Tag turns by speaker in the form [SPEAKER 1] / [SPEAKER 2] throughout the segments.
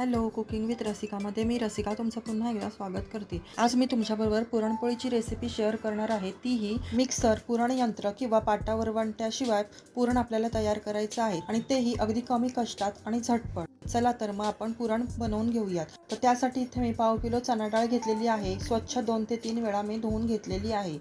[SPEAKER 1] Hello cooking with रसिकामध्ये मी रसिका तुमचं पुन्हा एकदा स्वागत करते. आज मी तुमच्याबरोबर पुरणपोळीची रेसिपी शेअर करणार आहे. तीही मिक्सर पुरण यंत्र किंवा पाटावर वणट्याशिवाय पुरण आपल्याला तयार करायचं आहे आणि तेही अगदी कमी कष्टात आणि झटपट. चला तर मग आपण पुरण बनवून घेऊयात. तर त्यासाठी इथे मी पाव किलो चणा डाळ घेतलेली आहे. स्वच्छ दोन ते तीन वेळा मी धुवून घेतलेली आहे.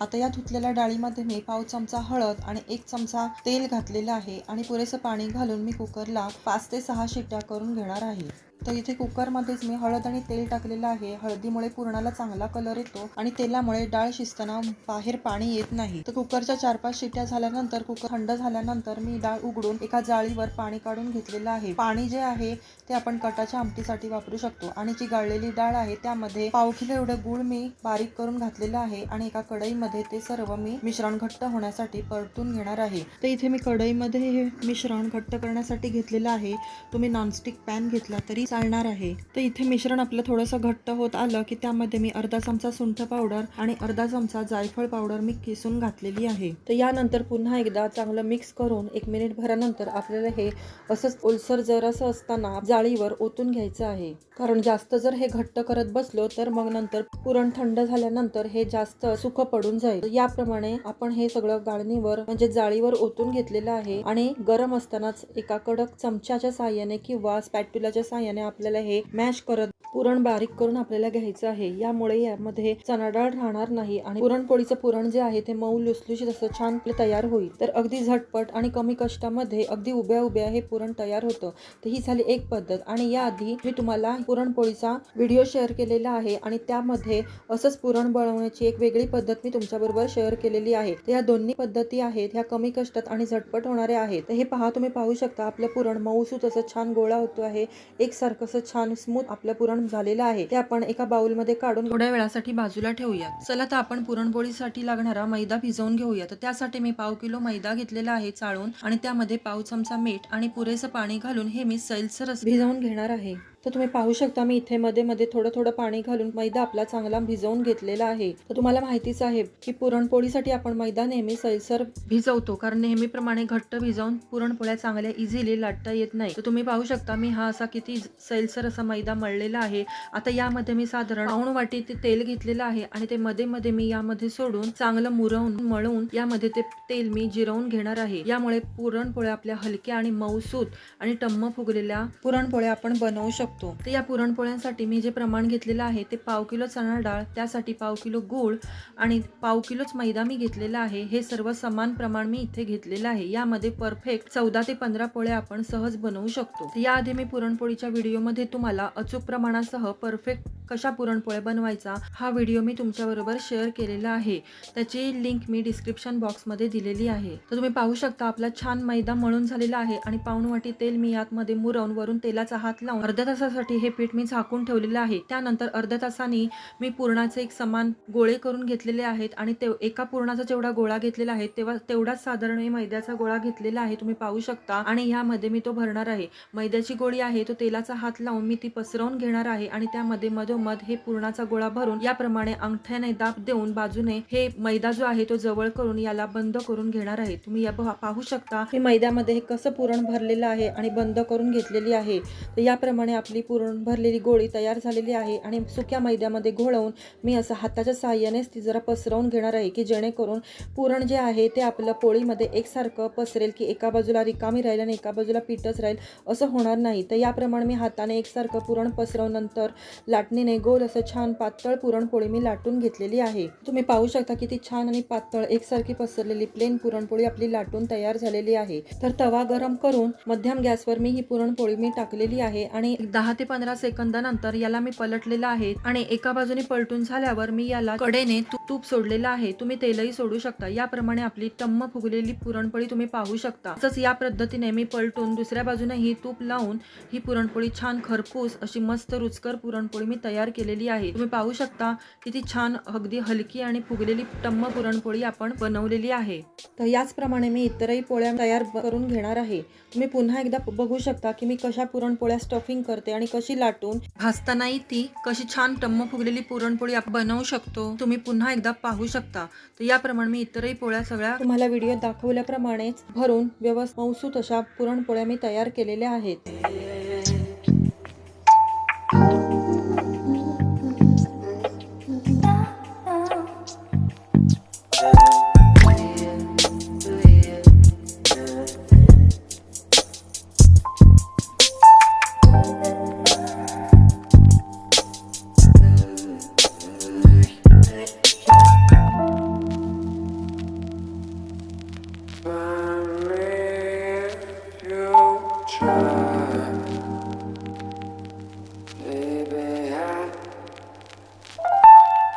[SPEAKER 1] आता या धुतलेल्या डाळीमध्ये मी पाव चमचा हळद आणि एक चमचा तेल घातलेलं आहे आणि पुरेसं पाणी घालून मी कुकरला पाच ते सहा शिट्ट्या करून घेणार आहे. तर इथे कुकरमध्येच मी हळद आणि तेल टाकलेलं आहे. हळदीमुळे पुरणाला चांगला कलर येतो आणि तेलामुळे डाळ शिजताना बाहेर पाणी येत नाही. तर कुकरच्या चार पाच शिट्या झाल्यानंतर कुकर थंड झाल्यानंतर मी डाळ उघडून एका जाळीवर पाणी काढून घेतलेलं आहे. पाणी जे आहे ते आपण कटाच्या आमटीसाठी वापरू शकतो आणि जी गाळलेली डाळ आहे त्यामध्ये पाव किलो एवढं गुळ मी बारीक करून घातलेलं आहे आणि एका कढईमध्ये ते सर्व मी मिश्रण घट्ट होण्यासाठी परतून घेणार आहे. तर इथे मी कढईमध्ये हे मिश्रण घट्ट करण्यासाठी घेतलेलं आहे. तुम्ही नॉनस्टिक पॅन घेतला तरी चालणार आहे. तर इथे मिश्रण आपलं थोडंसं घट्ट होत आलं की त्यामध्ये मी अर्धा चमचा सुंठ पावडर आणि अर्धा चमचा जायफळ पावडर मी किसून घातलेली आहे. तर यानंतर पुन्हा एकदा चांगलं मिक्स करून एक मिनिट भरानंतर आपल्याला हे असंच ओलसर जर असं असताना जाळीवर ओतून घ्यायचं आहे. कारण जास्त जर हे घट्ट करत बसलो तर मग नंतर पुरण थंड झाल्यानंतर हे जास्त सुख पडून जाईल. याप्रमाणे आपण हे सगळं गाळणीवर म्हणजे जाळीवर ओतून घेतलेलं आहे आणि गरम असतानाच एका कडक चमच्याच्या साह्याने किंवा स्पॅट्युलाच्या साह्याने आपल्याला हे मॅश करत पुरण बारीक करून आपल्याला घ्यायचं आहे. यामुळे यामध्ये चणा डाळ राहणार नाही आणि पुरणपोळीचं पुरण जे आहे ते मऊ लुसलुशीत असं छान तयार होईल. तर अगदी झटपट आणि कमी कष्टामध्ये अगदी उभ्या उभ्या हे पुरण तयार होतं. तर ही झाली एक पद्धत आणि याआधी मी तुम्हाला पुरणपोळीचा व्हिडिओ शेअर केलेला आहे आणि त्यामध्ये असंच पुरण बनवण्याची एक वेगळी पद्धत मी तुमच्याबरोबर शेअर केलेली आहे. तर या दोन्ही पद्धती आहेत ह्या कमी कष्टात आणि झटपट होणाऱ्या आहेत. तर हे पहा तुम्ही पाहू शकता आपलं पुरण मऊसूत असं छान गोळा होतो आहे. एकसारखं असं छान स्मूथ आपलं पुरण झालेलं आहे. ते आपण एका बाउलमध्ये काढून थोड्या वेळासाठी बाजूला ठेवूया चला तर आपण पुरणपोळीसाठी लागणारा मैदा भिजवून घेऊया तर त्यासाठी मी पाव किलो मैदा घेतलेला आहे चाळून आणि त्यामध्ये पाव चमचा मीठ आणि पुरेसं पाणी घालून हे मी सैलसर भिजवून घेणार आहे. तर तुम्ही पाहू शकता मी इथे मध्ये मध्ये थोडं थोडं पाणी घालून मैदा आपला चांगला भिजवून घेतलेला आहे. तर तुम्हाला माहितीच आहे की पुरणपोळीसाठी आपण मैदा नेहमी सैलसर भिजवतो कारण नेहमीप्रमाणे घट्ट भिजवून पुरणपोळ्या चांगल्या इझिली लाटता येत नाही. तर तुम्ही पाहू शकता मी हा असा किती सैलसर असा मैदा मळलेला आहे. आता यामध्ये मी साधारण पाऊण वाटी ते तेल घेतलेलं आहे आणि ते मध्ये मध्ये मी यामध्ये सोडून चांगलं मुरवून मळून यामध्ये ते तेल मी जिरवून घेणार आहे. यामुळे पुरणपोळ्या आपल्या हलक्या आणि मऊसूत आणि टम्म फुगलेल्या पुरणपोळ्या आपण बनवू शकतो. तर या पुरणपोळ्यांसाठी मी जे प्रमाण घेतलेलं आहे ते पाव किलो चणा डाळ त्यासाठी पाव किलो गूळ आणि पाव किलोच मैदा मी घेतलेला आहे. हे सर्व समान प्रमाण मी इथे घेतलेलं आहे. यामध्ये परफेक्ट चौदा ते पंधरा पोळ्या आपण सहज बनवू शकतो. याआधी मी पुरणपोळीच्या व्हिडिओमध्ये तुम्हाला अचूक प्रमाणासह परफेक्ट कशा पुरणपोळ्या बनवायचा हा व्हिडिओ मी तुमच्याबरोबर शेअर केलेला आहे. त्याची लिंक मी डिस्क्रिप्शन बॉक्समध्ये दिलेली आहे. तर तुम्ही पाहू शकता आपला छान मैदा मळून झालेला आहे आणि पाऊण वाटी तेल मी यातमध्ये मुरवून वरून तेलाचा हात लावून अर्ध्या तासासाठी हे पीठ मी झाकून ठेवलेलं आहे. त्यानंतर अर्ध्या तासाने मी पुरणाचे एक समान गोळे करून घेतलेले आहेत आणि ते एका पुरणाचा जेवढा गोळा घेतलेला आहे तेव्हा तेवढाच साधारण मी मैद्याचा गोळा घेतलेला आहे. तुम्ही पाहू शकता. आणि यामध्ये मी तो भरणार आहे. मैद्याची गोळी आहे तो तेलाचा हात लावून मी ती पसरवून घेणार आहे आणि त्यामध्ये मधोमध हे पुरणाचा गोळा भरून याप्रमाणे अंगठ्याने दाब देऊन बाजूने हे मैदा जो आहे तो जवळ करून याला बंद करून घेणार आहे. तुम्ही या पाहू शकता. हे मैद्यामध्ये हे कसं पुरण भरलेलं आहे आणि बंद करून घेतलेली आहे. तर याप्रमाणे आपली पुरण भरलेली गोळी तयार झालेली आहे आणि सुक्या मैद्यामध्ये घोळवून मी असं हाताच्या साह्यानेच ती जरा पसरवून घेणार आहे की जेणेकरून पुरण जे आहे ते आपलं पोळीमध्ये एकसारखं पसरेल की एका बाजूला रिकामी राहील आणि एका बाजूला पीठच राहील असं होणार नाही. तर याप्रमाणे मी हाताने एकसारखं पुरण पसरवल्यानंतर लाटणीने गोल असं छान पातळ पुरणपोळी मी लाटून घेतलेली आहे. तुम्ही पाहू शकता किती छान आणि पातळ एकसारखी पसरलेली प्लेन पुरणपोळी आपली लाटून तयार झालेली आहे. तर तवा गरम करून मध्यम गॅसवर मी ही पुरणपोळी मी टाकलेली आहे आणि दहा दहा ते पंधरा सेकंदानंतर याला मी पलटलेलं आहे आणि एका बाजूने पलटून झाल्यावर मी याला कडेने तूप सोडलेलं आहे. तुम्ही तेलही सोडू शकता. याप्रमाणे आपली टम्म फुगलेली पुरणपोळी तुम्ही पाहू शकता. तसंच या पद्धतीने मी पलटून दुसऱ्या बाजूने ही तूप लावून ही पुरणपोळी छान खरपूस अशी मस्त रुचकर पुरणपोळी मी तयार केलेली आहे. तुम्ही पाहू शकता किती छान अगदी हलकी आणि फुगलेली टम्म पुरणपोळी आपण बनवलेली आहे. तर याचप्रमाणे मी इतरही पोळ्या तयार करून घेणार आहे. तुम्ही पुन्हा एकदा बघू शकता की मी कशा पुरणपोळ्या स्टफिंग करते आणि कशी लाटून? भाजतानाही ती कशी छान टम्म फुगलेली पुरणपोळी आपण बनवू शकतो. तुम्ही पुन्हा एकदा पाहू शकता. तर याप्रमाणे मी इतरही पोळ्या सगळ्या तुम्हाला व्हिडिओ दाखवल्याप्रमाणेच भरून व्यवस्थित मौसूत अशा पुरणपोळ्या मी तयार केलेल्या आहेत.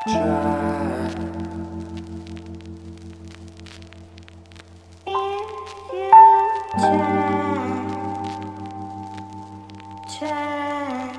[SPEAKER 1] try.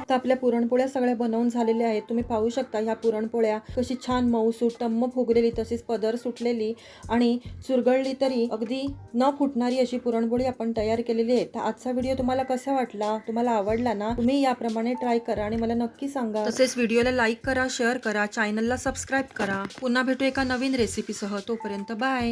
[SPEAKER 1] तर आपल्या पुरणपोळ्या सगळ्या बनवून झालेल्या आहेत. तुम्ही पाहू शकता ह्या पुरणपोळ्या. कशी छान मऊसूट टम्म फुगलेली तशीच पदर सुटलेली आणि चुरगळली तरी अगदी न फुटणारी अशी पुरणपोळी आपण तयार केलेली आहे. तर आजचा व्हिडिओ तुम्हाला कसा वाटला तुम्हाला आवडला ना तुम्ही याप्रमाणे ट्राय करा आणि मला नक्की सांगा. तसेच व्हिडिओला लाईक करा शेअर करा चॅनलला सबस्क्राईब करा. पुन्हा भेटू एका नवीन रेसिपीसह. तोपर्यंत बाय.